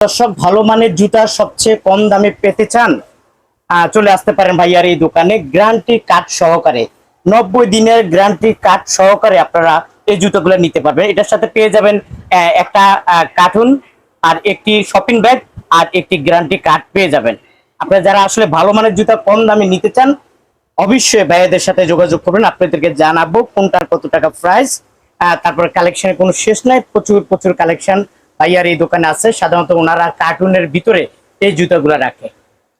দর্শক, ভালো মানের জুতা সবচেয়ে কম দামে পেতে চান? চলে আসতে পারেন ভাইয়ার এই দোকানে গ্যারান্টি কার্ড সহকারে। নব্বই দিনের গ্যারান্টি কার্ড সহকারে আপনারা এই জুতোগুলো নিতে পারবেন। এটার সাথে পেয়ে যাবেন একটা কার্টুন আর একটি শপিং ব্যাগ আর একটি গ্যারান্টি কার্ড পেয়ে যাবেন। আপনারা যারা আসলে ভালো মানের জুতা কম দামে নিতে চান, অবশ্যই ভাইয়াদের সাথে যোগাযোগ করবেন। আপনাদেরকে জানাব কোনটার কত টাকা প্রাইস তারপরে কালেকশনের কোনো শেষ নাই। প্রচুর প্রচুর কালেকশন ভাইয়ার এই দোকানে আছে সাধারণত ওনারা কার্টুনের ভিতরে এই জুতাগুলো রাখে।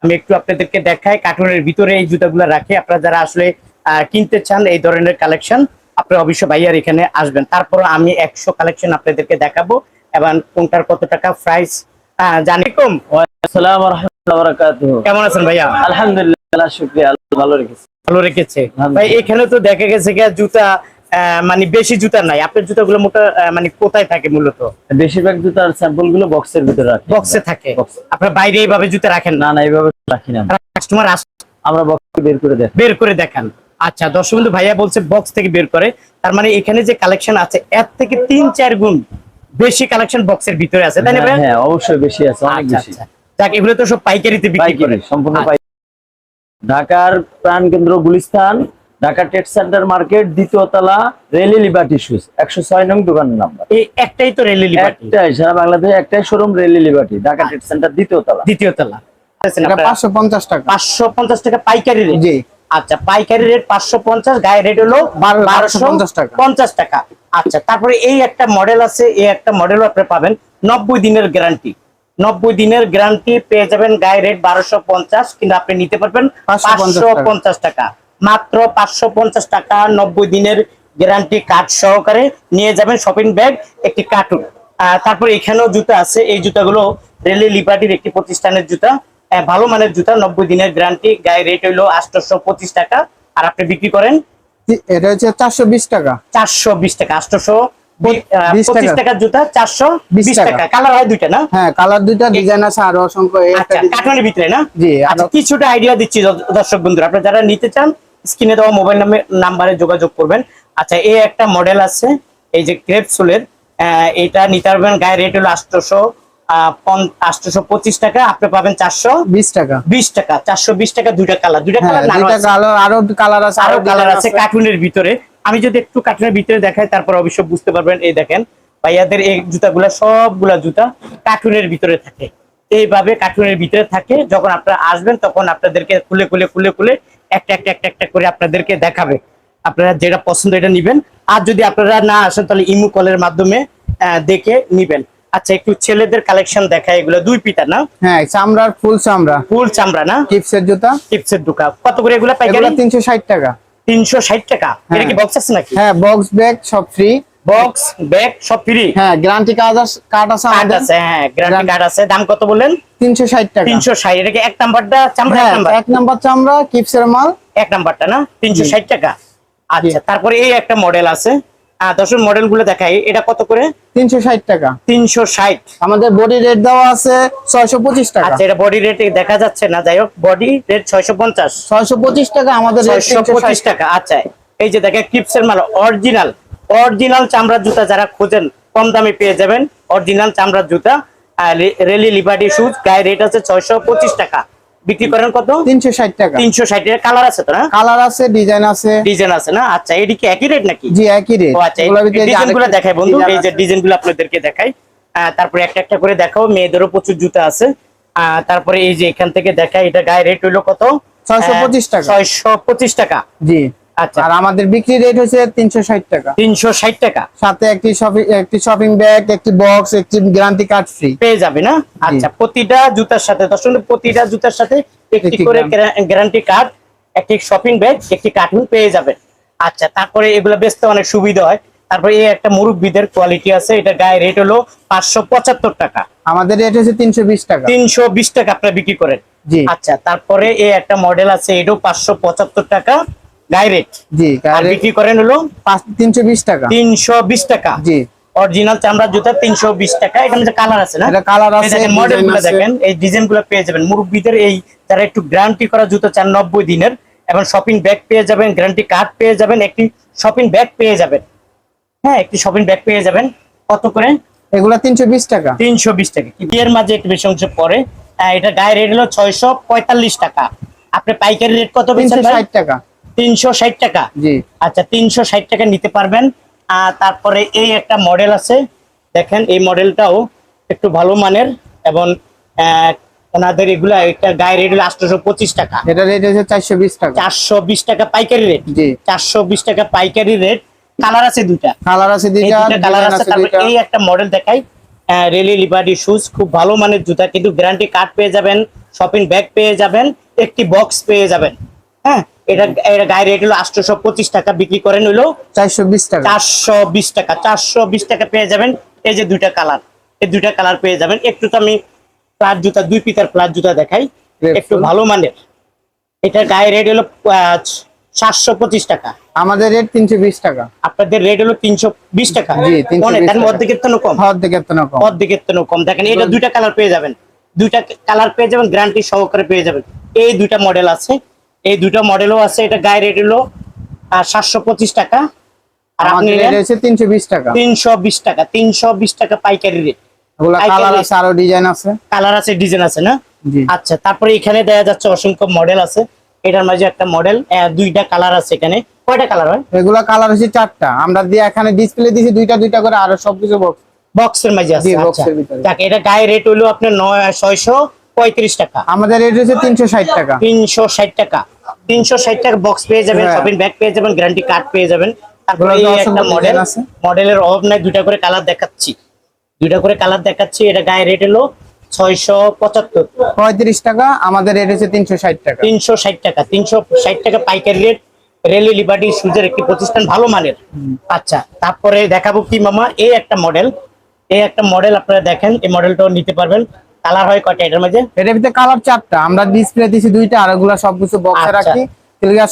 আমি একটু আপনাদেরকে দেখাই কার্টুনের ভিতরে এই জুতাগুলো রাখে। আপনারা যারা আসলে কিনতে চান এই ধরনের কালেকশন আপনারা অবশ্যই ভাইয়ার এখানে আসবেন। তারপর আমি একশো কালেকশন আপনাদেরকে দেখাবো এবং কোনটার কত টাকা প্রাইস জানি। কম কেমন আছেন ভাইয়া? আলহামদুলিল্লাহ শুকরিয়া ভালো রেখেছে। ভালো রেখেছে। ভাই এখানে তো দেখা গেছে জুতা মানে বেশি জুতা নাই। আপনার জুতাগুলো মোটা মানে কোথায় থাকে মূলত? বেশিরভাগ জুতার স্যাম্পলগুলো বক্সের ভিতরে রাখি। বক্সে থাকে। আপনার বাইরে এইভাবে জুতা রাখেন না? না এইভাবে রাখি না কাস্টমার আমরা বক্স বের করে দেখ বের করে দেখান। আচ্ছা দর্শক বন্ধু ভাইয়া বলছে বক্স থেকে বের করে। তার মানে এখানে যে কালেকশন আছে এর থেকে তিন চার গুণ বেশি কালেকশন বক্সের ভিতরে আছে তাই না ভাইয়া? হ্যাঁ অবশ্যই বেশি আছে অনেক আচ্ছা বেশি। আচ্ছা। যাক এগুলো তো সব পাইকারিতে বিক্রি করে। সম্পূর্ণ আচ্ছা। পাইকারি। ঢাকার প্রাণ কেন্দ্র Gulistan. Dhaka trade centre market দ্বিতীয় তলা রেলি লিবার্টি শুজ একশো ছয় নং দোকানের নাম্বার। এই একটাই তো রেলি লিবার্টি একটাই সারা বাংলাদেশে একটাই শোরুম রেলি লিবার্টি ঢাকা ট্রেড সেন্টার দ্বিতীয় তলা। দ্বিতীয় তলা। পাঁচশো পঞ্চাশ টাকা। পাঁচশো পঞ্চাশ টাকা পাইকারি রেট জি। আচ্ছা পাইকারি রেট পাঁচশো পঞ্চাশ গায়ে রেট হলো বারোশো 1250 টাকা। পঞ্চাশ টাকা। আচ্ছা তারপরে এই একটা মডেল আছে এই একটা মডেলও আপনি পাবেন নব্বই দিনের গ্যারান্টি নব্বই দিনের গ্যারান্টি পেয়ে যাবেন গায়ে রেট বারোশো পঞ্চাশ কিন্তু আপনি নিতে পারবেন পাঁচশো টাকা। পঞ্চাশ টাকা। মাত্র পাঁচশো পঞ্চাশ টাকা নব্বই দিনের গ্যারান্টি কার্ড সহকারে নিয়ে যাবেন শপিং ব্যাগ একটি কার্টুন তারপর এখানেও জুতা আছে। এই জুতাগুলো রেলি লিবার্টির একটি প্রতিষ্ঠানের জুতা। ভালো মানের জুতা নব্বই দিনের গ্যারান্টি গায়ে রেট হইল আটশোশো পঁচিশ টাকা। আর আপনি বিক্রি করেন? এটা হচ্ছে চারশো বিশ টাকা। চারশো বিশ টাকা আটশোশো 20 পঁচিশ টাকার জুতা চারশো বিশ টাকা। কালার হয় দুইটা না? হ্যাঁ কালার দুইটা ডিজাইন আছে আরও অসংখ্য একটা আচ্ছা কার্টুনের ভিতরে না? জি আচ্ছা কিছুটা আইডিয়া দিচ্ছি দর্শক বন্ধুরা। আপনারা যারা নিতে চান স্ক্রিনে দেওয়া মোবাইল নাম্বারে যোগাযোগ করবেন। আচ্ছা এই একটা মডেল আছে এই যে ক্রেপসুলের এটা নিতে পারবেন গায়ে রেট হলো আটশোশো আটশোশো পঁচিশ টাকা আপনি পাবেন চারশো বিশ টাকা। বিশ টাকা চারশো বিশ টাকা দুইটা কালার দুইটা হ্যাঁ কালার আরও কালার আছে আরও কালার আছে কার্টুনের ভিতরে। আমি যদি একটু কার্টুনের ভিতরে দেখাই তারপর অবশ্য বুঝতে পারবেন এই দেখেন ভাইয়াদের এই জুতাগুলা সবগুলা জুতা কার্টুনের ভিতরে থাকে। এইভাবে কার্টুনের ভিতরে থাকে। যখন আপনারা আসবেন তখন আপনাদেরকে খুলে খুলে খুলে খুলে একটা একটা একটা একটা করে আপনাদেরকে দেখাবে। আপনারা যেটা পছন্দ এটা নিবেন। আর যদি আপনারা না আসেন তাহলে ইমু কলের মাধ্যমে দেখে নিবেন। আচ্ছা একটু ছেলেদের কালেকশন দেখা এগুলো দুই পিতা না? হ্যাঁ চামড়ার ফুল চামড়া। ফুল চামড়া না? কিপসের জুতা। টিপসের দোকান কত করে এগুলো পাইকারি? তিনশো ষাট টাকা। তিনশো ষাট টাকা। এটা কি হ্যাঁ। বক্স আছে নাকি? হ্যাঁ বক্স ব্যাগ সব ফ্রি বক্স ব্যাগ সব ফ্রি হ্যাঁ গ্যারান্টি কার্ড আছে কার্ড আছে কার্ড আছে হ্যাঁ গ্যারান্টি কার্ড আছে। দাম কত বললেন? তিনশো ষাট টাকা। তিনশো ষাট এটা কি এক নাম্বারটা চামড়া এক হ্যাঁ নাম্বার? এক নাম্বার চামড়া কিপসের মাল। এক নাম্বারটা না? তিনশো ষাট টাকা। আচ্ছা তারপরে এই একটা মডেল আছে। দশের মডেলগুলো দেখাই। এটা কত করে? তিনশো ষাট টাকা। তিনশো ষাট। আমাদের বডি রেট দেওয়া আছে ছয়শো পঁচিশ টাকা। আচ্ছা এটা বডি রেট দেখা যাচ্ছে না? যাই হোক বডি রেট ছয়শো পঞ্চাশ। ছয়শো পঁচিশ টাকা আমাদের ছয়শো 360 পঁচিশ টাকা আচ্ছা। এই যে দেখেন ক্লিপসের মাল অরিজিনাল অরিজিনাল চামড়ার জুতা যারা খোঁজেন কম দামে পেয়ে যাবেন অরিজিনাল চামড়ার জুতা। রেলি লিবার্টি শুজ গায়ে রেট আছে ছয়শো পঁচিশ টাকা। বিক্রি করেন কত? তিনশো ষাট টাকা। তিনশো ষাট কালার আছে তো না? কালার আছে ডিজাইন আছে। ডিজাইন আছে না? আচ্ছা এটি কি একই রেট নাকি? জি একই রেট আচ্ছা ডিজাইনগুলো দেখাই বন্ধু এই যে ডিজাইনগুলো আপনাদেরকে দেখাই। তারপরে একটা একটা করে দেখাও মেয়েদেরও প্রচুর জুতা আছে। তারপরে এই যে এখান থেকে দেখাই এটা গায়ে রেট হইল কত? 625 টাকা। ছয়শো পঁচিশ টাকা। জি। আচ্ছা। আর আমাদের বিক্রি রেট হচ্ছে তিনশো ষাট টাকা। তিনশো ষাট টাকা। সাথে একটি শপিং একটি শপিং ব্যাগ একটি বক্স একটি গ্যারান্টি কার্ড ফ্রি পেয়ে যাবে না? আচ্ছা প্রতিটা জুতার সাথে দর্শক প্রতিটা জুতার সাথে একটি একটি করে গ্যারান্টি। গ্যারান্টি কার্ড একটি শপিং ব্যাগ একটি কার্টুন পেয়ে যাবেন আচ্ছা তারপরে এগুলো বেচতে অনেক সুবিধা হয়। তারপরে এই একটা মুরব্বীদের কোয়ালিটি আছে। এটা গায়ে রেট হলো পাঁচশো পঁচাত্তর টাকা। আমাদের রেট হচ্ছে তিনশো বিশ টাকা। তিনশো বিশ টাকা আপনারা বিক্রি করেন। জি। আচ্ছা তারপরে এই একটা মডেল আছে এটাও পাঁচশো পঁচাত্তর টাকা। রেট জি আর বিক্রি করেন হলো তিনশো বিশ টাকা। তিনশো বিশ টাকা। জি। অরিজিনাল চামড়ার জুতা তিনশো বিশ টাকা। এখানে যে কালার আছে না? এটা কালার আছে মডেল ডিজাইনগুলো আছে। দেখেন এই ডিজাইনগুলো পেয়ে যাবেন। মুরব্বীদের এই যারা একটু গ্যারান্টি করা জুতো চান নব্বই দিনের এবং শপিং ব্যাগ পেয়ে যাবেন গ্যারান্টি কার্ড পেয়ে যাবেন একটি শপিং ব্যাগ পেয়ে যাবেন। হ্যাঁ একটি শপিং ব্যাগ পেয়ে যাবেন। কত করে? এগুলা তিনশো বিশ টাকা। তিনশো বিশ টাকা। কি বিয়ের মাঝে একটু বেশি অংশ পরে? আহ, এটা গায়ে রেট হলো ছয়শো পঁয়তাল্লিশ টাকা। আপনি পাইকারি রেট কত তিনশো পেয়েছেন ষাট টাকা। তিনশো ষাট টাকা। জি। আচ্ছা তিনশো ষাট টাকা নিতে পারবেন। আর তারপরে এই একটা মডেল আছে। দেখেন এই মডেলটাও একটু ভালো মানের এবং ওনাদের এগুলা একটা গায়ে রেট হলো আটশোশো পঁচিশ টাকা। এটা রেট হচ্ছে চারশো বিশ টাকা। চারশো বিশ টাকা পাইকারি রেট জি। চারশো বিশ টাকা পাইকারি রেট কালার আছে দুটা কালার আছে দুইটা কালার আছে। আছে এই একটা মডেল দেখাই। রেলি লিবার্টি শুজ খুব ভালো মানের জুতা কিন্তু গ্যারান্টি কার্ড পেয়ে যাবেন শপিং ব্যাগ পেয়ে যাবেন একটি বক্স পেয়ে যাবেন। হ্যাঁ? এটা এটা গায়ে রেট হলো আটশোশো পঁচিশ টাকা বিক্রি করেন চারশো বিশ টাকা। চারশো বিশ টাকা। চারশো বিশ টাকা পেয়ে যাবেন এই যে দুইটা কালার। এই দুইটা কালার পেয়ে যাবেন। একটু তো আমি প্লাট জুতা দুই পিতার প্লাট জুতা দেখাই। একটু ভালো মানের। এটা গায়ে রেট হলো সাতশো পঁচিশ টাকা। আমাদের রেট তিনশো বিশ টাকা। আপনাদের রেট হলো তিনশো বিশ টাকা। জি, 320 অনেক অর্ধেকের তো কম। এত না কম। অর্ধেকের তো কম। দেখেন এটা দুইটা কালার পেয়ে যাবেন। দুইটা কালার পেয়ে যাবেন গ্যারান্টি সহকারে পেয়ে যাবেন। এই দুইটা মডেল আছে। এই দুইটা মডেলও আছে এটা গায়ে রেট হলো সাতশো পঁচিশ টাকা। আর আপনি তিনশো বিশ টাকা। তিনশো বিশ টাকা তিনশো বিশ টাকা পাইকারি রেট কালার আছে ডিজাইন আছে। কালার আছে ডিজাইন আছে না? জি। আচ্ছা তারপরে এখানে দেখা যাচ্ছে অসংখ্য মডেল আছে। এটার মাঝে একটা মডেল দুইটা কালার আছে এখানে। কয়টা কালার হয়? এগুলা কালার হচ্ছে চারটা। আমরা দিয়ে এখানে ডিসপ্লে দিয়েছি দুইটা দুইটা করে আরও সবকিছু বক্স বক্সের মাঝে আছে আচ্ছা। এটা গায়ে রেট হলো আপনার নয় ছয়শো পঁয়ত্রিশ টাকা। আমাদের রেট হচ্ছে তিনশো ষাট টাকা। তিনশো ষাট টাকা। তিনশো ষাট টাকা বক্স পেয়ে যাবেন। শপিং ব্যাগ পেয়ে যাবেন গ্যারান্টি কার্ড পেয়ে যাবেন। তারপরে একটা মডেল মডেলের অভাব নাই দুইটা করে কালার দেখাচ্ছি। দুইটা করে কালার দেখাচ্ছি এটা গায়ে রেট হলো ছয়শো পঁচাত্তর। পঁয়ত্রিশ টাকা আমাদের রেট হচ্ছে তিনশো ষাট টাকা। তিনশো ষাট টাকা তিনশো ষাট টাকা পাইকারি রেট রেলি লিবার্টি সুজের একটি প্রতিষ্ঠান ভালো মানের। আচ্ছা তারপরে দেখাবো কি মামা এই একটা মডেল এই একটা মডেল আপনারা দেখেন এই মডেলটাও নিতে পারবেন। কালার হয় কয়টা এটার মাঝে এটার ভিতরে কালার চারটা। আমরা ডিসপ্লে দিয়েছি দুইটা আর ওগুলা সবকিছু বক্সে আচ্ছা। রাখি।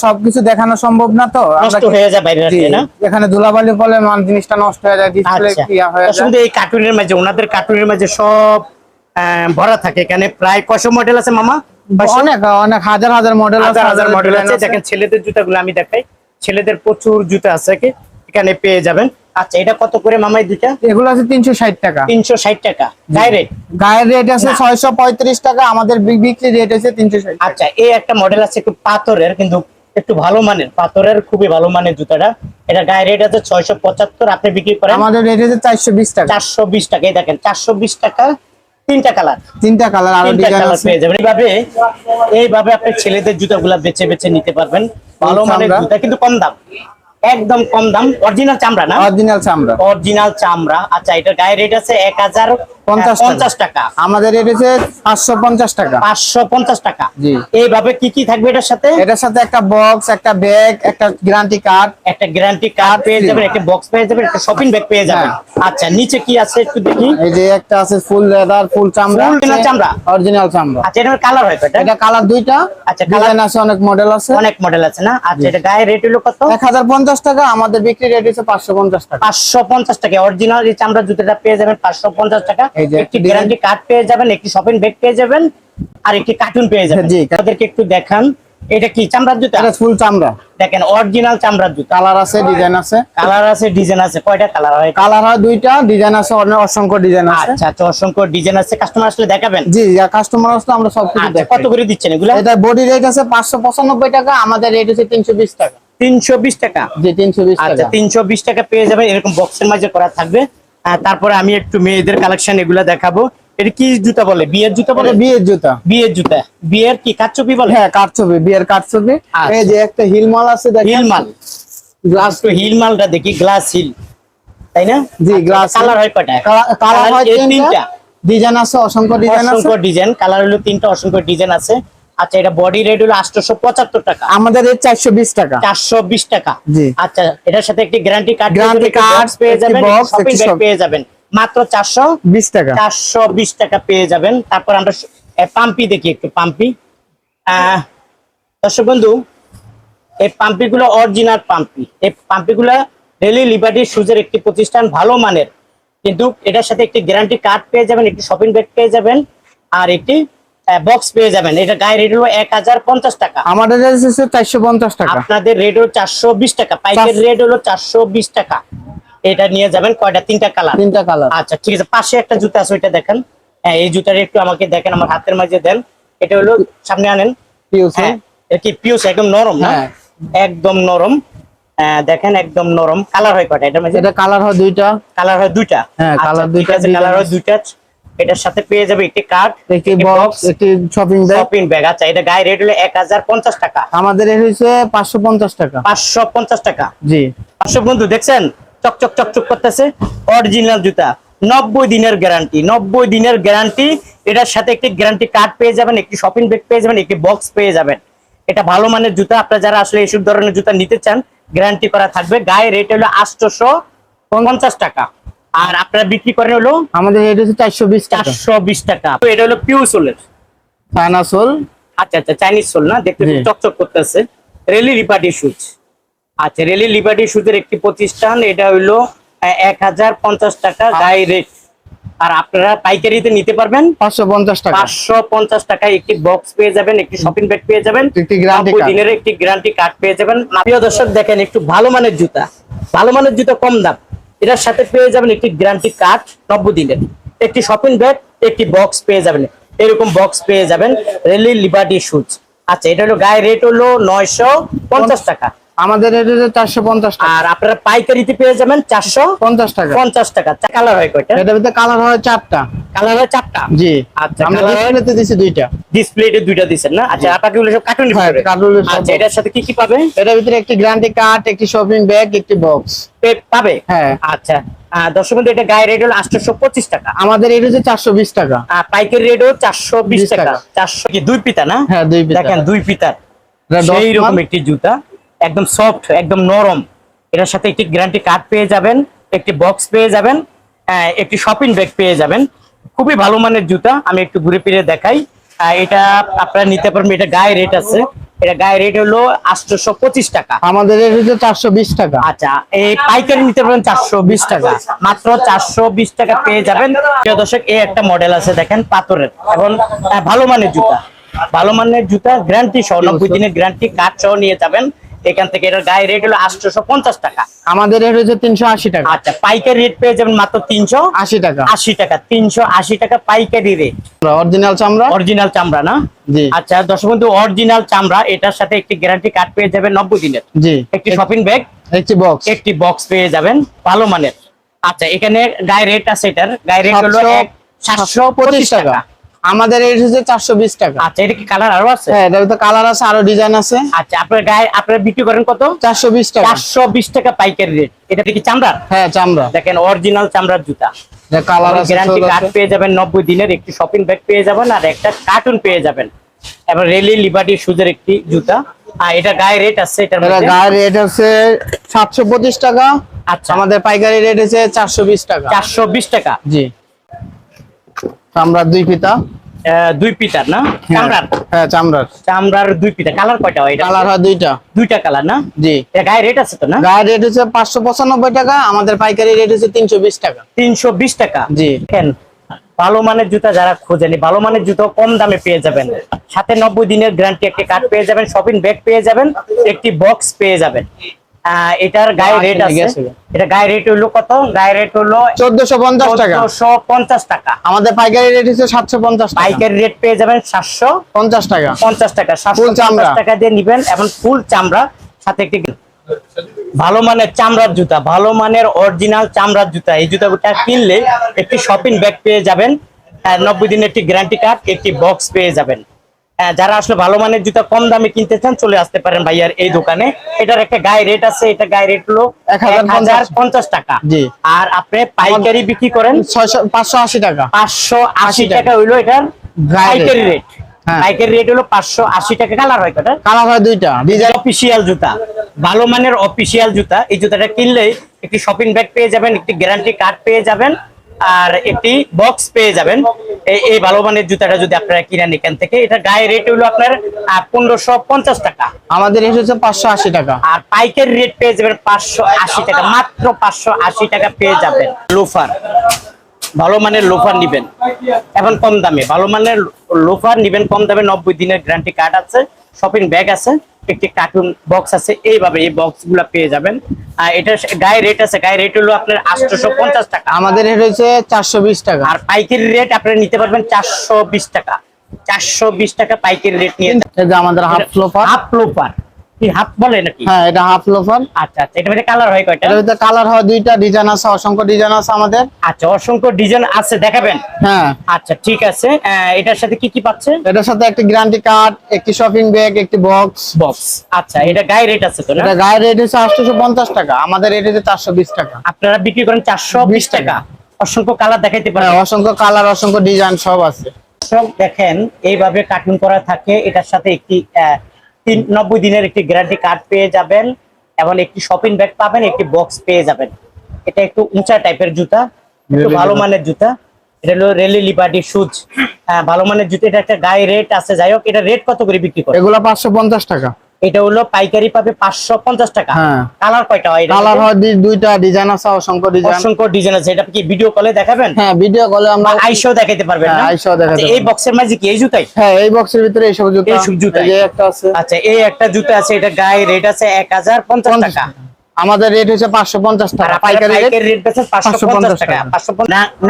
সবকিছু দেখানো সম্ভব না তো? নষ্ট হয়ে যায় বাইরে রাখলে না? এখানে ধুলাবালি ফলে মান জিনিসটা নষ্ট হয়ে যায় ডিসপ্লে আচ্ছা। হয়ে যায়। এই কার্টুনের মাঝে ওনাদের কার্টুনের মাঝে সব ভরা থাকে। এখানে প্রায় কয়শো মডেল আছে মামা? অনেক অনেক হাজার হাজার মডেল আছে হাজার হাজার মডেল আছে। দেখেন ছেলেদের জুতাগুলো আমি দেখাই। ছেলেদের প্রচুর জুতা আছে কি? এখানে পেয়ে যাবেন। আচ্ছা এটা কত করে মামাই দুইটা? এগুলো আছে তিনশো ষাট টাকা। তিনশো ষাট টাকা। রেট গায়ের রেট আছে ছয়শো পঁয়ত্রিশ টাকা আমাদের বিক্রি রেট আছে তিনশো ষাট আচ্ছা এই একটা মডেল আছে একটু পাথরের কিন্তু একটু ভালো মানের। পাথরের খুবই ভালো মানের জুতাটা। এটা গায়ে রেট আছে ছয়শো পঁচাত্তর আপনি বিক্রি করেন। আমাদের রেট আছে চারশো বিশ টাকা। চারশো বিশ টাকা এই দেখেন চারশো বিশ টাকা তিনটা কালার। তিনটা কালার আরও ডিজাইন কালার আছে। পেয়ে যাবেন। এইভাবে এইভাবে আপনি ছেলেদের জুতাগুলা বেছে বেছে নিতে পারবেন। ভালো মানের জুতা কিন্তু কম দাম। একদম কম দাম। অরিজিনাল চামড়া না? অরিজিনাল চামড়া। অরিজিনাল চামড়া। আচ্ছা এটা গায়ে রেট আছে এক হাজার পঞ্চাশ টাকা। আমাদের রেট আছে পাঁচশো পঞ্চাশ টাকা। পাঁচশো পঞ্চাশ টাকা। জি। এইভাবে কি কি থাকবে এটার সাথে? এটার সাথে একটা বক্স একটা ব্যাগ একটা গ্যারান্টি কার্ড একটা গ্যারান্টি কার্ড পেয়ে যাবেন একটা বক্স পেয়ে যাবেন একটা শপিং ব্যাগ পেয়ে যাবেন। আচ্ছা নিচে কি আছে একটু দেখি? এই যে একটা আছে ফুল লেদার ফুল চামড়া। Leather চামড়া? অরিজিনাল চামড়া। আচ্ছা এটা কালার হয় কয়টা? এটা কালার দুইটা। আচ্ছা, ডিজাইন আছে অনেক মডেল আছে। অনেক মডেল আছে না? আচ্ছা এটা গায়ে রেট হলো কত? এক হাজার পঞ্চাশ টাকা আমাদের বিক্রি রেট হচ্ছে পাঁচশো পঞ্চাশ টাকা। পাঁচশো পঞ্চাশ টাকা। অরিজিনাল এই চামড়ার জুতোটা পেয়ে যাবেন পাঁচশো পঞ্চাশ টাকা। একটি গ্যারান্টি কার্ড পেয়ে যাবেন একটি শপিং ব্যাগ পেয়ে যাবেন আর একটি কার্টুন পেয়ে যাবেন। জি। তাদেরকে একটু দেখান এটা কি চামড়ার জুতা? এটা ফুল চামড়া। দেখেন অরিজিনাল চামড়ার জুতা। কালার আছে ডিজাইন আছে। কালার আছে ডিজাইন আছে। কয়টা কালার হয়? কালার হয় দুইটা ডিজাইন আছে অনেক অসংখ্য ডিজাইন আছে। আচ্ছা আচ্ছা অসংখ্য ডিজাইন আছে। কাস্টমার আসলে দেখাবেন? জি কাস্টমার আসলে আমরা সবকিছু আচ্ছা, দেখাই কত করে দিচ্ছেন এগুলো? এটা বডি রেট আছে পাঁচশো পঁচানব্বই টাকা আমাদের রেট হচ্ছে তিনশো বিশ টাকা। তিনশো বিশ টাকা। জি আচ্ছা টাকা। পেয়ে যাবেন। এরকম বক্সের মাঝে করা থাকবে। তারপরে আমি একটু মেয়েদের কালেকশন এগুলা দেখাবো। এটা কি জুতা বলে? বিয়ের জুতা বলে? বিয়ের জুতা। বিয়ের জুতা। বিয়ের কি কাচ্চপি বলে? হ্যাঁ কাটছবি বিয়ের কাটছবি আচ্ছা। এই যে একটা হিল মাল আছে দেখেন। হিল মাল গ্লাস। তো হিল মালটা দেখি গ্লাস হিল। তাই না? জি, গ্লাস কালার হয় কয়টা কালার হয় তিনটা। ডিজাইন আছে অসংখ্য ডিজাইন আছে। অসংখ্য ডিজাইন। কালার হলো তিনটা অসংখ্য ডিজাইন আছে। আচ্ছা এটা বডি রেট হলো আটশোশো পঁচাত্তর টাকা। আমাদের রেট চারশো বিশ টাকা। চারশো বিশ টাকা। জি। আচ্ছা এটার সাথে একটি গ্যারান্টি কার্ড card, পেয়ে যাবেন শপিং ব্যাগ পেয়ে যাবেন। মাত্র চারশো বিশ টাকা। চারশো বিশ টাকা পেয়ে যাবেন। তারপর আমরা পাম্পি দেখি একটু পাম্পি দর্শক বন্ধু এই পাম্পি গুলো অরিজিনাল পাম্পি এই পাম্পি গুলা রেলি লিবার্টি সুজের একটি প্রতিষ্ঠান ভালো মানের। কিন্তু এটার সাথে একটি গ্যারান্টি কার্ড পেয়ে যাবেন একটি শপিং ব্যাগ পেয়ে যাবেন আর একটি বক্স পেয়ে যাবেন। এটা গায়ে রেট হলো এক হাজার পঞ্চাশ টাকা। আমাদের চারশো পঞ্চাশ টাকা। আপনাদের রেট হলো চারশো বিশ টাকা। পাইকের চারশো- রেট হলো চারশো বিশ টাকা। এটা নিয়ে যাবেন কয়টা? তিনটা কালার তিনটা কালার আচ্ছা ঠিক আছে। পাশে একটা জুতা আছে ওইটা দেখেন। হ্যাঁ এই জুতাটা একটু আমাকে দেখেন আমার হাতের মাঝে দেন। এটা হলো সামনে আনেন। হ্যাঁ এটা কি? পিউস একদম নরম না? হ্যাঁ। একদম নরম। আহ, দেখেন একদম নরম। কালার হয় কয়টা? মাঝে? এটা কালার হয় দুইটা। কালার হয় দুইটা। হ্যাঁ, colour দুইটা, দুইটা কালার হয় দুইটা। এটার সাথে পেয়ে যাবে একটি কার্ড একটি বক্স একটি শপিং ব্যাগ শপিং ব্যাগ আচ্ছা এটা গায়ে রেট হলো এক হাজার পঞ্চাশ টাকা। আমাদের এর পাঁচশো পঞ্চাশ টাকা। পাঁচশো পঞ্চাশ টাকা। জি। পাঁচশো বন্ধু দেখছেন? চকচক চকচক করতেছে। অরিজিনাল জুতা। নব্বই দিনের গ্যারান্টি নব্বই দিনের গ্যারান্টি এটার সাথে একটি গ্যারান্টি কার্ড পেয়ে যাবেন একটি শপিং ব্যাগ পেয়ে যাবেন একটি বক্স পেয়ে যাবেন। এটা ভালো মানের জুতা। আপনারা যারা আসলে এইসব ধরনের জুতা নিতে চান গ্যারান্টি করা থাকবে। গায়ে রেট হলো আটশোশো পঞ্চাশ টাকা। আর আপনারা বিক্রি করেন হলো আমাদের রেট হচ্ছে চারশো বিশ টাকা। চারশো বিশ টাকা। তো এটা হলো পিউ সোলের চায়না সোল আচ্ছা আচ্ছা চাইনিজ সোল না? দেখতে চকচক করতেছে। রেলি লিবার্টি শুজ আচ্ছা রেলি লিবার্টি শুজের একটি প্রতিষ্ঠান এটা হইল এক হাজার পঞ্চাশ টাকা গায়ে রেট আর আপনারা পাইকারিতে নিতে পারবেন? পাঁচশো পঞ্চাশ টাকা। পাঁচশো পঞ্চাশ টাকায় একটি বক্স পেয়ে যাবেন একটি শপিং ব্যাগ পেয়ে যাবেন। দিনের একটি গ্যারান্টি কার্ড পেয়ে যাবেন। প্রিয় দর্শক দেখেন একটু ভালো মানের জুতা। ভালো মানের জুতা কম দাম। এটার সাথে পেয়ে যাবেন একটি গ্যারান্টি কার্ড নব্বই দিনের একটি শপিং ব্যাগ একটি বক্স পেয়ে যাবেন। এরকম বক্স পেয়ে যাবেন। রেলি লিবার্টি শুজ আচ্ছা এটা হলো গায়ে রেট হলো নয়শো পঞ্চাশ টাকা। আমাদের চারশো পঞ্চাশ টাকা। আর আপনারা পাইকারিতে পেয়ে যাবেন চারশো পঞ্চাশ টাকা। পঞ্চাশ টাকা। কালার হয় কয়টা? এটার ভিতরে কালার হয় চারটা। কালার হয় চারটা? জি। আচ্ছা, আমরা ডিসপ্লেতে দিছি দুইটা। ডিসপ্লেতে দুইটা না? আচ্ছা আপনাকে সব কার্টুন হ্যাঁ, আচ্ছা এটার সাথে কি কি পাবে? এটার ভিতরে একটি গ্যারান্টি কার্ড একটি শপিং ব্যাগ একটি বক্স পাবে? হ্যাঁ। আচ্ছা আহ, দর্শক বন্ধু এটা গায়ে রেট হলো পঁচিশ টাকা। আমাদের রেট হচ্ছে চারশো বিশ টাকা। আর পাইকারি রেট হলো চারশো বিশ টাকা। টাকা। চারশো কি দুই পিতা না? হ্যাঁ, দুই পিতা। দেখেন দুই পিতার। সেই রকম একটি জুতা। একদম সফট একদম নরম। এটার সাথে একটি গ্যারান্টি কার্ড পেয়ে যাবেন একটি বক্স পেয়ে যাবেন একটি শপিং ব্যাগ পেয়ে যাবেন। খুবই ভালো মানের জুতা আমি একটু ঘুরে ফিরে দেখাই। এটা আপনারা নিতে পারবেন এটা গায়ে রেট আছে। এটা গায়ে রেট হলো আটশোশো পঁচিশ টাকা। আমাদের রেট হচ্ছে চারশো বিশ টাকা। আচ্ছা এই পাইকারি নিতে পারবেন চারশো বিশ টাকা। মাত্র চারশো বিশ টাকা পেয়ে যাবেন। দর্শক এই একটা মডেল আছে দেখেন পাথরের। এখন ভালো মানের জুতা। ভালো মানের জুতা গ্যারান্টি সহ নব্বই দিনের গ্যারান্টি কার্ড সহ নিয়ে যাবেন। এখান থেকে এটার গায়ে রেট হলো আটশোশো পঞ্চাশ টাকা। আমাদের রেট হচ্ছে তিনশো আশি টাকা। আচ্ছা পাইকারি রেট পেয়ে যাবেন মাত্র তিনশো আশি টাকা। আশি টাকা তিনশো আশি টাকা পাইকারি রেট অরিজিনাল চামড়া? অরিজিনাল চামড়া না? আচ্ছা দর্শক বন্ধু অরিজিনাল চামড়া এটার সাথে একটি গ্যারান্টি কার্ড পেয়ে যাবেন নব্বই দিনের। জি। একটি শপিং ব্যাগ একটি বক্স একটি বক্স পেয়ে যাবেন ভালো মানের। আচ্ছা এখানে গায়ে রেট আছে এটার। গায়ে রেট হলো সাতশো পঁচিশ টাকা। আমাদের রেট হচ্ছে চারশো বিশ টাকা। আচ্ছা এটা কি কালার আরও আছে? হ্যাঁ এটার ভিতরে কালার আছে আরও ডিজাইন আছে। আচ্ছা আপনার গায়ে আপনারা বিক্রি করেন কত? চারশো বিশ টাকা। চারশো বিশ টাকা পাইকারি রেট এটা কি চামড়ার? হ্যাঁ চামড়া। দেখেন অরিজিনাল চামড়ার জুতা। কালার আছে গ্যারান্টি কার্ড পেয়ে যাবেন নব্বই দিনের একটি শপিং ব্যাগ পেয়ে যাবেন আর একটা কার্টুন পেয়ে যাবেন। এবার রেলি লিবার্টি সুজের একটি জুতা। আর এটা গায়ে রেট আছে এটার এটা মধ্যে? গায়ের রেট সাতশো পঁচিশ টাকা। আচ্ছা। আমাদের পাইকারি রেট হচ্ছে চারশো বিশ টাকা। চারশো বিশ টাকা। জি। চামড়ার দুই আহ, দুই পিটার না? চামড়ার? হ্যাঁ চামড়ার। চামড়ার দুই পিতা কালার কয়টা হয় কালার হয় দুইটা। দুইটা কালার না? জি। এটা গায়ে রেট আছে তো না? গায়ের রেট হচ্ছে পাঁচশো পঁচানব্বই টাকা আমাদের পাইকারি রেট হচ্ছে তিনশো বিশ টাকা। তিনশো বিশ টাকা? জি। দেখেন ভালো মানের জুতা যারা খোঁজেনি ভালো মানের জুতো কম দামে পেয়ে যাবেন। সাথে নব্বই দিনের গ্যারান্টি একটি কার্ড পেয়ে যাবেন শপিং ব্যাগ পেয়ে যাবেন একটি বক্স পেয়ে যাবেন। এটার গায়ে রেট আছে। এটা গায়ে রেট হলো কত? গায়ে রেট হলো চোদ্দশো পঞ্চাশ টাকা। চোদ্দশো পঞ্চাশ টাকা। আমাদের পাইকারি রেট হচ্ছে সাতশো পঞ্চাশ টাকা। পাইকারি রেট পেয়ে যাবেন সাতশো পঞ্চাশ টাকা। পঞ্চাশ টাকা। সাতশো Full চামড়া। পঞ্চাশ টাকা দিয়ে নিবেন এবং ফুল চামড়া সাথে একটি ভালো মানের চামড়ার জুতা ভালো মানের অরিজিনাল চামড়ার জুতা। এই জুতাটা কিনলে একটি শপিং ব্যাগ পেয়ে যাবেন। আহ, নব্বই দিনের একটি গ্যারান্টি কার্ড একটি বক্স পেয়ে যাবেন। যারা আসলে ভালো মানের জুতা কম দামে কিনতে চান চলে আসতে পারেন ভাইয়ার এই দোকানে। এটার একটা গায়ে রেট আছে এটা গায়ে রেট হলো এক হাজার পঞ্চাশ। টাকা। আর আপনি পাইকারি বিক্রি করেন পাঁচশো আশি টাকা। পাঁচশো আশি টাকা। হইল এটার। পাইকারি রেট হ্যাঁ। পাইকারি রেট হলো পাঁচশো আশি টাকা। কালার হয় কটা? কালার হয় দুইটা। ডিজাইন অফিসিয়াল জুতা। ভালো মানের অফিসিয়াল জুতা। এই জুতাটা একটি শপিং ব্যাগ পেয়ে যাবেন একটি গ্যারান্টি কার্ড পেয়ে যাবেন। আর একটি বক্স পেয়ে যাবেন। এই ভালো মানের জুতাটা যদি আপনারা কিনেন এখান থেকে এটা গায়ে রেট হলো আপনার পনেরোশো পঞ্চাশ টাকা। আমাদের হচ্ছে পাঁচশো আশি টাকা। আর পাইকের রেট পেয়ে যাবেন পাঁচশো আশি টাকা মাত্র পাঁচশো আশি টাকা পেয়ে যাবেন। লোফার। ভালো মানের লোফার নিবেন। এখন কম দামে। ভালো মানের লোফার নিবেন কম দামে নব্বই দিনের গ্যারান্টি কার্ড আছে শপিং ব্যাগ আছে একটি কার্টুন বক্স আছে এইভাবে এই বক্সগুলা পেয়ে যাবেন। আর এটা গায়ে রেট আছে গায়ে রেট হলো আপনার আটশোশো পঞ্চাশ টাকা। আমাদের রেট হচ্ছে চারশো বিশ টাকা। আর পাইকারি রেট আপনারা নিতে পারবেন চারশো বিশ টাকা। চারশো বিশ টাকা পাইকারি রেট নিয়ে আমাদের হাফ লোফার হাফ লোফার কি হাফ বলে নাকি? হ্যাঁ এটা হাফ লোফার। আচ্ছা আচ্ছা এটা কালার হয় কয়টা? কালার হয় দুইটা ডিজাইন আছে অসংখ্য ডিজাইন আছে আমাদের। আচ্ছা অসংখ্য ডিজাইন আছে দেখাবেন? হ্যাঁ। আচ্ছা ঠিক আছে। এটার সাথে কি কি এটার সাথে একটি গ্যারান্টি কার্ড একটি শপিং ব্যাগ একটি বক্স বক্স আচ্ছা এটা গায়ে রেট আছে তো না? এটা গায়ের রেট হচ্ছে আটশোশো পঞ্চাশ টাকা আমাদের রেট হচ্ছে চারশো বিশ টাকা। আপনারা বিক্রি করেন চারশো বিশ টাকা। অসংখ্য কালার দেখাইতে হ্যাঁ পারেন অসংখ্য কালার অসংখ্য ডিজাইন সব আছে। সব দেখেন এইভাবে কার্টুন করা থাকে এটার সাথে একটি আহ, তিন নব্বই দিনের একটি গ্যারান্টি কার্ড পেয়ে যাবেন এবং একটি শপিং ব্যাগ পাবেন একটি বক্স পেয়ে যাবেন। এটা একটু উঁচা টাইপের জুতা একটু ভালো মানের জুতা। এটা হলো রেলি লিবার্টি শুজ ভালো মানের জুতো। এটা একটা গায়ে রেট আছে। যাই হোক এটা রেট কত করে বিক্রি করে এগুলো পাঁচশো পঞ্চাশ টাকা। এটা হলো পাইকারি পাবে পাঁচশো পঞ্চাশ টাকা। হ্যাঁ। কালার কয়টা হয়? কালার হয় দুইটা ডিজাইন আছে অসংখ্য ডিজাইন অসংখ্য ডিজাইন আছে। এটা কি ভিডিও কলে দেখাবেন? হ্যাঁ ভিডিও কলে আমরা আইসো দেখাইতে পারবেন হ্যাঁ, না? আইসাও দেখাতে আচ্ছা, এই। বক্সের মাঝে কি এই জুতাই? হ্যাঁ এই বক্সের ভিতরে এইসব জুতা এইসব জুতা। এই একটা আছে। আচ্ছা এই একটা জুতা আছে এটা গায়ে রেট আছে এক হাজার পঞ্চাশ টাকা। আমাদের রেট হচ্ছে পাঁচশো পঞ্চাশ আর টাকা পাইকারি রেট পাঁচশো পঞ্চাশ টাকা। টাকা। পাঁচশো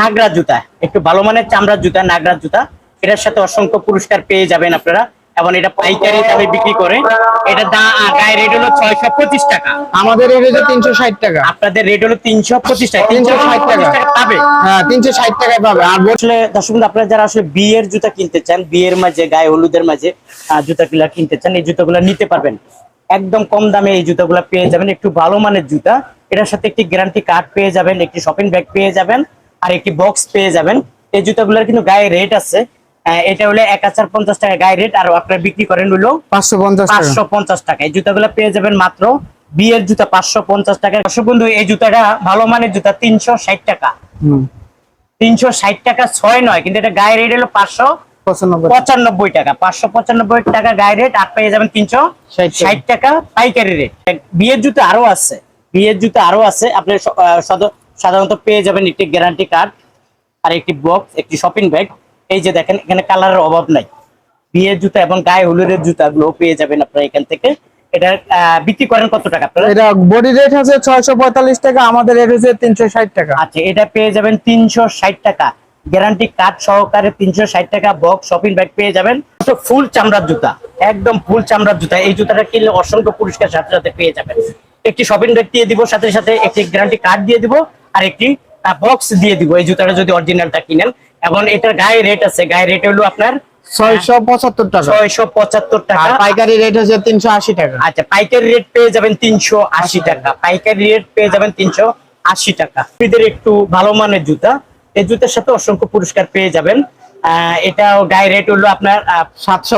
নাগরা জুতা। একটু ভালো মানের চামড়ার জুতা নাগরা জুতা। এটার সাথে অসংখ্য পুরস্কার পেয়ে যাবেন আপনারা। এবং এটা পাইকারি দামে বিক্রি করে। এটা দা- গায়ে রেট হলো ছয়শো পঁচিশ টাকা। আমাদের রেট হচ্ছে তিনশো ষাট টাকা। আপনাদের রেট হলো তিনশো পঁচিশ টাকা। তিনশো 360 টাকা। পাবে। হ্যাঁ তিনশো ষাট টাকায় পাবে। আর আসলে দর্শক আপনারা যারা আসলে বিয়ের জুতা কিনতে চান বিয়ের মাঝে গায়ে হলুদের মাঝে জুতাগুলা কিনতে চান এই জুতাগুলা নিতে পারবেন। একদম কম দামে এই জুতাগুলা পেয়ে যাবেন। একটু ভালো মানের জুতা। এটার সাথে একটি গ্যারান্টি কার্ড পেয়ে যাবেন একটি শপিং ব্যাগ পেয়ে যাবেন আর একটি বক্স পেয়ে যাবেন। এই জুতাগুলোর কিন্তু গায়ে রেট আছে। এটা হলো এক হাজার পঞ্চাশ টাকা গায়ে রেট আর আপনারা বিক্রি করেন হলো পাঁচশো পঞ্চাশ পাঁচশো পঞ্চাশ টাকা। এই জুতাগুলো পেয়ে যাবেন মাত্র বিয়ের জুতা পাঁচশো পঞ্চাশ টাকা। দর্শক বন্ধু এই জুতাটা ভালো মানের জুতা তিনশো ষাট টাকা। তিনশো ষাট টাকা ছয় নয় কিন্তু এটা গায়ে রেট হলো পাঁচশো পঁচানব্বই টাকা। পাঁচশো পঁচানব্বই টাকা গায়ে রেট আর পেয়ে যাবেন তিনশো ষাট টাকা। পাইকারি রেট বিয়ের জুতো আরও আছে। বিয়ের জুতো আরও আছে। আপনি সাধারণত পেয়ে যাবেন একটি গ্যারান্টি কার্ড আর একটি বক্স একটি শপিং ব্যাগ এই যে দেখেন এখানে কালারের অভাব নাই। বিয়ের জুতা এবং গায়ে হলুদের জুতাগুলো পেয়ে যাবেন আপনারা এখান থেকে। এটা বিক্রি করেন কত টাকা আপনারা? এটা বডি রেট আছে ছয়শো পঁয়তাল্লিশ টাকা আমাদের রেট হচ্ছে তিনশো ষাট টাকা। আচ্ছা এটা পেয়ে যাবেন তিনশো ষাট টাকা। গ্যারান্টি কার্ড সহকারে তিনশো ষাট টাকা বক্স শপিং ব্যাগ পেয়ে যাবেন। তো ফুল চামড়ার জুতা একদম ফুল চামড়ার জুতা। এই জুতাটা কিনলে অসংখ্য পুরস্কার সাথে সাথে পেয়ে যাবেন। একটি শপিং ব্যাগ দিয়ে দিব সাথে সাথে একটি গ্যারান্টি কার্ড দিয়ে দিব আর একটি বক্স দিয়ে দিব এই জুতাটা যদি অরিজিনালটা কিনেন। এবং এটার গায়ে রেট আছে গায়ে রেট হলো আপনার ছয়শো পঁচাত্তর টাকা। ছয়শো পঁচাত্তর টাকা। পাইকারি রেট হচ্ছে তিনশো আশি টাকা। আচ্ছা পাইকারি রেট পেয়ে যাবেন তিনশো আশি টাকা। পাইকারি রেট পেয়ে যাবেন তিনশো আশি টাকা। একটু ভালো মানের জুতা। এই জুতার সাথে অসংখ্য পুরস্কার পেয়ে যাবেন। আহ, এটা গায়ে রেট হলো আপনার সাতশো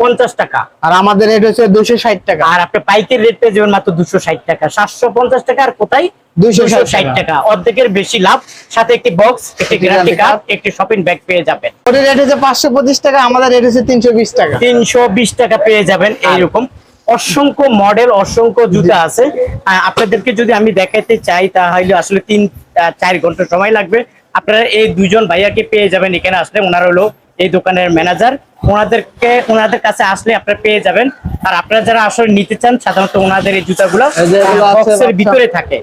পঞ্চাশ টাকা। আর আমাদের রেট হচ্ছে দুশো ষাট টাকা। আর আপনি পাইকারি রেট পেয়ে যাবেন মাত্র দুশো ষাট টাকা। সাতশো পঞ্চাশ টাকা আর কোথায়? 260 ষাট টাকা। অর্ধেকের বেশি লাভ। সাথে একটি বক্স একটি গ্যারান্টি কার্ড একটি শপিং ব্যাগ পেয়ে যাবেন। রেট হচ্ছে পাঁচশো পঁচিশ টাকা আমাদের রেট হচ্ছে তিনশো বিশ টাকা। তিনশো বিশ টাকা পেয়ে যাবেন এইরকম। অসংখ্য মডেল অসংখ্য জুতা আছে। আপনাদেরকে যদি আমি দেখাতে চাই তাহলে আসলে তিন চার ঘণ্টা সময় লাগবে। আপনারা এই দুজন ভাইয়াকে পেয়ে যাবেন এখানে আসলে। ওনারা হলো এই দোকানের ম্যানেজার ওনাদেরকে ওনাদের কাছে আসলে আপনারা পেয়ে যাবেন। আর আপনারা যারা আসলে নিতে চান সাধারণত ওনাদের এই জুতাগুলো বক্সের ভিতরে থাকে।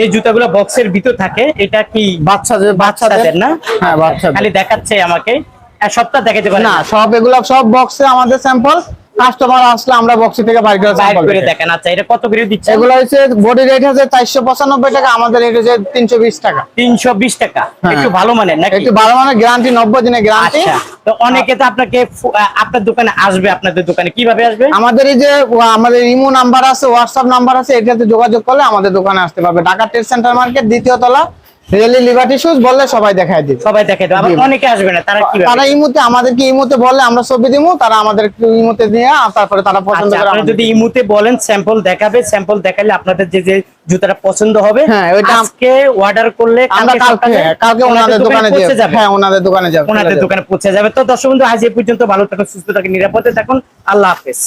এই জুতাগুলো বক্সের ভিতর থাকে। এটা কি বাচ্চাদের? বাচ্চাদের না? হ্যাঁ খালি দেখাচ্ছে আমাকে। সবটা দেখাতে পারে না সব এগুলো সব বক্সে আমাদের স্যাম্পল কাস্টমার আসলে আমরা বক্স থেকে বাইর করে বাইর করে দেখেন আচ্ছা এটা কত করে দিচ্ছে এগুলো হচ্ছে বডি রেট চারশো পঁচানব্বই টাকা আমাদের রেট হচ্ছে তিনশো বিশ টাকা। তিনশো বিশ টাকা। হ্যাঁ। একটু ভালো মানের নাকি? একটু ভালো মানে গ্যারান্টি নব্বই দিনের গ্যারান্টি আচ্ছা তো অনেকে তো আপনাকে আপনার দোকানে আসবে আপনাদের দোকানে। কীভাবে আসবে? আমাদের এই যে আমাদের ইমো নাম্বার আছে হোয়াটসঅ্যাপ নাম্বার আছে এটাতে যোগাযোগ করলে আমাদের দোকানে আসতে পারবে। ঢাকা ট্রেড সেন্টার মার্কেট দ্বিতীয় তলা রিয়েলি লিবার্টি শুজ বললে সবাই দেখায় দিবে। সবাই দেখে দেবে আবার অনেকে আসবে না তারা কীভাবে তারা ইমুতে আমাদেরকে ইমুতে বললে আমরা ছবি দিমু তারা আমাদের ইমুতে দিয়ে আর তারপরে তারা পছন্দ আচ্ছা করে আপনারা যদি ইমুতে বলেন স্যাম্পল দেখাবে স্যাম্পল দেখালে আপনাদের যে যে জুতাটা পছন্দ হবে হ্যাঁ, ওইটা আজকে অর্ডার করলে আমরা কালকে কালকে ওনাদের দোকানে যাবে। হ্যাঁ ওনাদের দোকানে যাবে ওনাদের দোকানে পৌঁছে যাবে। তো দর্শক বন্ধু আজ এই পর্যন্ত ভালো থাকুন সুস্থ থাকুন নিরাপদে থাকুন। আল্লাহ হাফেজ।